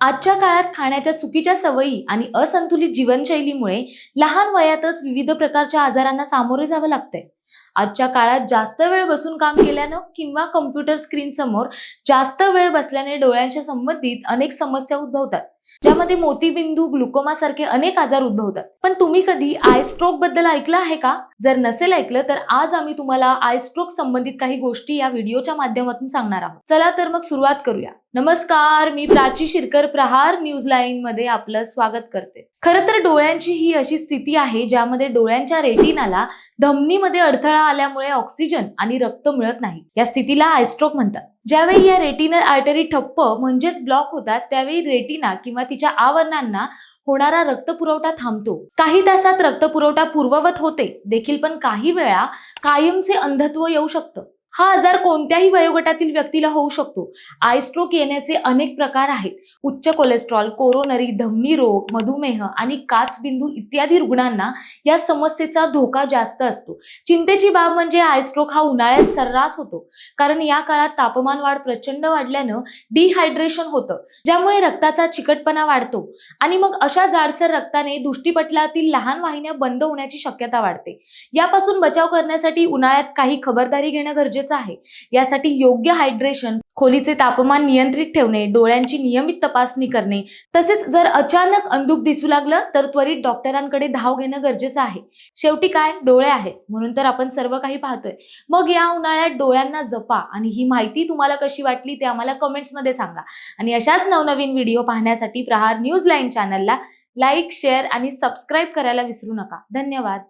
आजच्या काळात खाण्याच्या चुकीच्या सवयी आणि असंतुलित जीवनशैलीमुळे लहान वयातच विविध प्रकारच्या आजारांना सामोरे जावं लागतंय. आजच्या काळात जास्त वेळ बसून काम केल्यानं किंवा कम्प्युटर स्क्रीन समोर जास्त वेळ बसल्याने डोळ्यांच्या संबंधित अनेक समस्या उद्भवतात. ज्यामध्ये मोतीबिंदू ग्लुकोमा सारखे अनेक आजार उद्भवतात. पण तुम्ही कधी आय स्ट्रोकबद्दल ऐकलं आहे का? जर नसेल ऐकलं तर आज आम्ही तुम्हाला आय स्ट्रोक संबंधित काही गोष्टी या व्हिडिओच्या माध्यमातून सांगणार आहोत. चला तर मग सुरुवात करूया. नमस्कार मी प्राची शिरकर प्रहार न्यूज लाईन मध्ये आपलं स्वागत करते. खरं तर डोळ्यांची ही अशी स्थिती आहे ज्यामध्ये डोळ्यांच्या रेटिनाला धमनीमध्ये अडथळा आल्यामुळे ऑक्सिजन आणि रक्त मिळत नाही. या स्थितीला आयस्ट्रोक म्हणतात. ज्यावेळी या रेटिनल आर्टरी ठप्प म्हणजेच ब्लॉक होतात त्यावेळी रेटिना किंवा तिच्या आवरणांना होणारा रक्तपुरवठा थांबतो. काही तासात रक्तपुरवठा पूर्ववत होते. देखील पण काही वेळा कायमचे अंधत्व येऊ शकतं. हा आजार कोणत्याही वयोगटातील व्यक्तीला होऊ शकतो. आयस्ट्रोक येण्याचे अनेक प्रकार आहेत. उच्च कोलेस्ट्रॉल कोरोनरी धमनी रोग मधुमेह आणि काचबिंदू इत्यादी रुग्णांना या समस्येचा धोका जास्त असतो. चिंतेची बाब म्हणजे आयस्ट्रोक हा उन्हाळ्यात सर्रास होतो. कारण या काळात तापमान वाढ प्रचंड वाढल्यानं डिहायड्रेशन होतं ज्यामुळे रक्ताचा चिकटपणा वाढतो आणि मग अशा जाडसर रक्ताने दृष्टीपटलातील लहान वाहिन्या बंद होण्याची शक्यता वाढते. यापासून बचाव करण्यासाठी उन्हाळ्यात काही खबरदारी घेणं गरजेचं गरजेचं आहे. यासाठी योग्य हायड्रेशन खोलीचे तापमान नियंत्रित ठेवणे डोळ्यांची नियमित तपासणी करणे तसेच जर अचानक अंधुक दिसू लागलं तर त्वरित डॉक्टरांकडे धाव घेणं गरजेचं आहे. शेवटी काय? डोळे आहेत. म्हणून तर आपण सर्व काही पाहतोय. मग या उन्हाळ्यात डोळ्यांना जपा आणि ही माहिती तुम्हाला कशी वाटली ते आम्हाला कमेंट्समध्ये सांगा. आणि अशाच नवनवीन व्हिडिओ पाहण्यासाठी प्रहार न्यूज लाईन चॅनलला लाईक शेअर आणि सबस्क्राईब करायला विसरू नका. धन्यवाद.